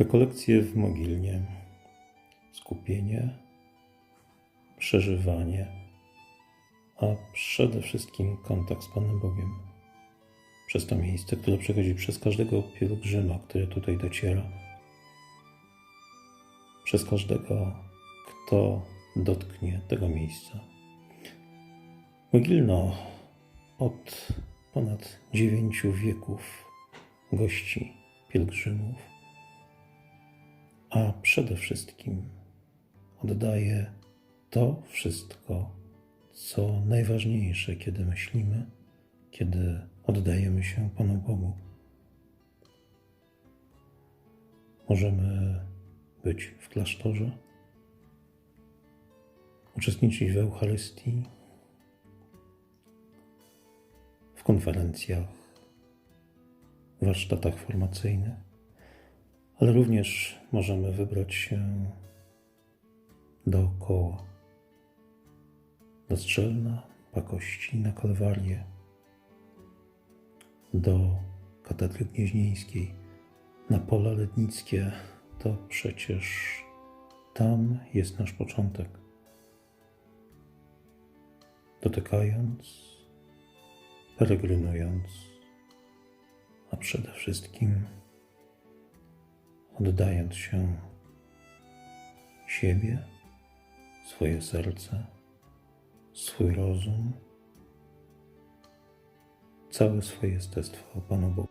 Rekolekcje w Mogilnie, skupienie, przeżywanie, a przede wszystkim kontakt z Panem Bogiem. Przez to miejsce, które przechodzi przez każdego pielgrzyma, który tutaj dociera, przez każdego, kto dotknie tego miejsca. Mogilno od ponad dziewięciu wieków gości pielgrzymów, a przede wszystkim oddaje to wszystko, co najważniejsze, kiedy myślimy, kiedy oddajemy się Panu Bogu. Możemy być w klasztorze, uczestniczyć w Eucharystii, w konferencjach, warsztatach formacyjnych, ale również możemy wybrać się dookoła do Strzelna, Pakości, na Kalwarię, do Katedry Gnieźnieńskiej, na Pola Lednickie. To przecież tam jest nasz początek. Dotykając, peregrynując, a przede wszystkim oddając się siebie, swoje serce, swój rozum, całe swoje jestestwo Panu Bogu.